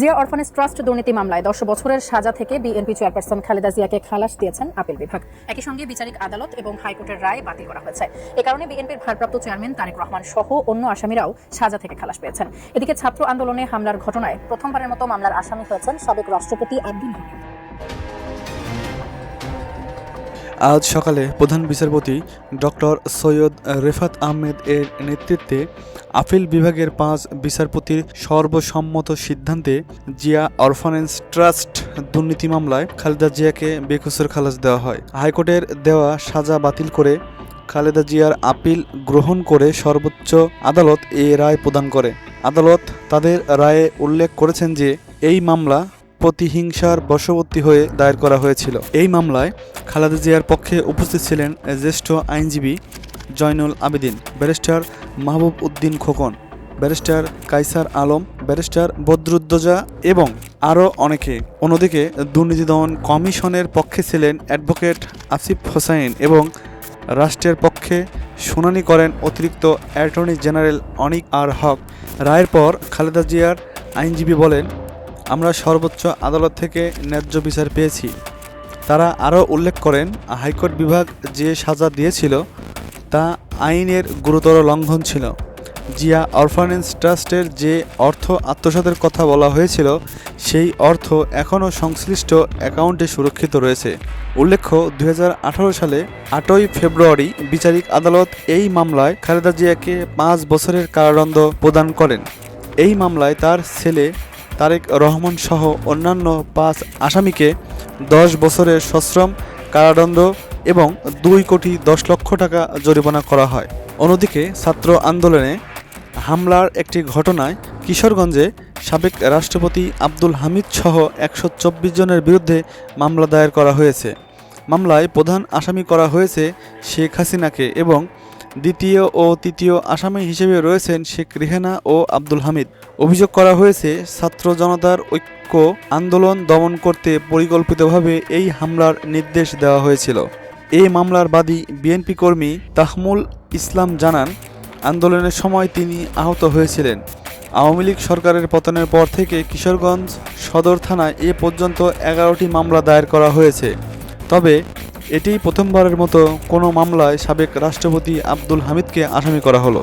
Zia orphanage trust দুর্নীতি মামলায় দশ বছরের সাজা থেকে বিএনপি চেয়ারপারসন খালেদা জিয়াকে খালাস দিয়েছেন আপিল বিভাগ। একই সঙ্গে বিচারিক আদালত এবং হাইকোর্টের রায় বাতিল করা হয়েছে। এ কারণে বিএনপির ভারপ্রাপ্ত চেয়ারম্যান তারেক রহমান সহ অন্য আসামিরাও সাজা থেকে খালাস পেয়েছেন। এদিকে ছাত্র আন্দোলনে হামলার ঘটনায় প্রথমবারের মতো মামলার আসামি হয়েছেন সাবেক রাষ্ট্রপতি আব্দুল হামিদ আজ সকালে প্রধান বিচারপতি ডক্টর সৈয়দ রেফাত আহমেদ এর নেতৃত্বে আপিল বিভাগের পাঁচ বিচারপতির সর্বসম্মত সিদ্ধান্তে জিয়া অরফানেন্স ট্রাস্ট দুর্নীতি মামলায় খালেদা জিয়াকে বেকসুর খালাস দেওয়া হয়। হাইকোর্টের দেওয়া সাজা বাতিল করে খালেদা জিয়ার আপিল গ্রহণ করে সর্বোচ্চ আদালত এ রায় প্রদান করে। আদালত তাদের রায়ে উল্লেখ করেছেন যে, এই মামলা প্রতিহিংসার বশবর্তী হয়ে দায়ের করা হয়েছিল। এই মামলায় খালেদা জিয়ার পক্ষে উপস্থিত ছিলেন জ্যেষ্ঠ আইনজীবী Joynul Abedin, barrister Mahbub Uddin Khokon, barrister Kaiser Alam, barrister Badruddoza এবং আরও অনেকে। অন্যদিকে দুর্নীতি দমন কমিশনের পক্ষে ছিলেন অ্যাডভোকেট আসিফ হোসাইন এবং রাষ্ট্রের পক্ষে শুনানি করেন অতিরিক্ত attorney general Anik R Haque. রায়ের পর খালেদা জিয়ার আইনজীবী বলেন আমরা সর্বোচ্চ আদালত থেকে ন্যায্য বিচার পেয়েছি। তারা আরও উল্লেখ করেন, হাইকোর্ট বিভাগ যে সাজা দিয়েছিল তা আইনের গুরুতর লঙ্ঘন ছিল। জিয়া অরফানেন্স ট্রাস্টের যে অর্থ আত্মসাতের কথা বলা হয়েছিল, সেই অর্থ এখনও সংশ্লিষ্ট অ্যাকাউন্টে সুরক্ষিত রয়েছে। উল্লেখ্য দু হাজার আঠারো সালে আটই ফেব্রুয়ারি বিচারিক আদালত এই মামলায় খালেদা জিয়াকে পাঁচ বছরের কারাদণ্ড প্রদান করেন। এই মামলায় তার ছেলে তারেক রহমান সহ অন্যান্য পাঁচ আসামিকে দশ বছরের সশ্রম কারাদণ্ড এবং দুই কোটি দশ লক্ষ টাকা জরিমানা করা হয়। অন্যদিকে ছাত্র আন্দোলনে হামলার একটি ঘটনায় কিশোরগঞ্জে সাবেক রাষ্ট্রপতি আব্দুল হামিদ সহ একশো চব্বিশ জনের বিরুদ্ধে মামলা দায়ের করা হয়েছে। মামলায় প্রধান আসামি করা হয়েছে শেখ হাসিনাকে এবং দ্বিতীয় ও তৃতীয় আসামি হিসেবে রয়েছেন শেখ রেহানা ও আব্দুল হামিদ। অভিযোগ করা হয়েছে, ছাত্র জনতার ঐক্য আন্দোলন দমন করতে পরিকল্পিতভাবে এই হামলার নির্দেশ দেওয়া হয়েছিল। এই মামলার বাদী বিএনপি কর্মী তাহমুল ইসলাম জানান, আন্দোলনের সময় তিনি আহত হয়েছিলেন। আওয়ামী লীগ সরকারের পতনের পর থেকে কিশোরগঞ্জ সদর থানায় এ পর্যন্ত এগারোটি মামলা দায়ের করা হয়েছে। তবে এটিই প্রথমবারের মতো কোনো মামলায় সাবেক রাষ্ট্রপতি আব্দুল হামিদকে আসামি করা হলো।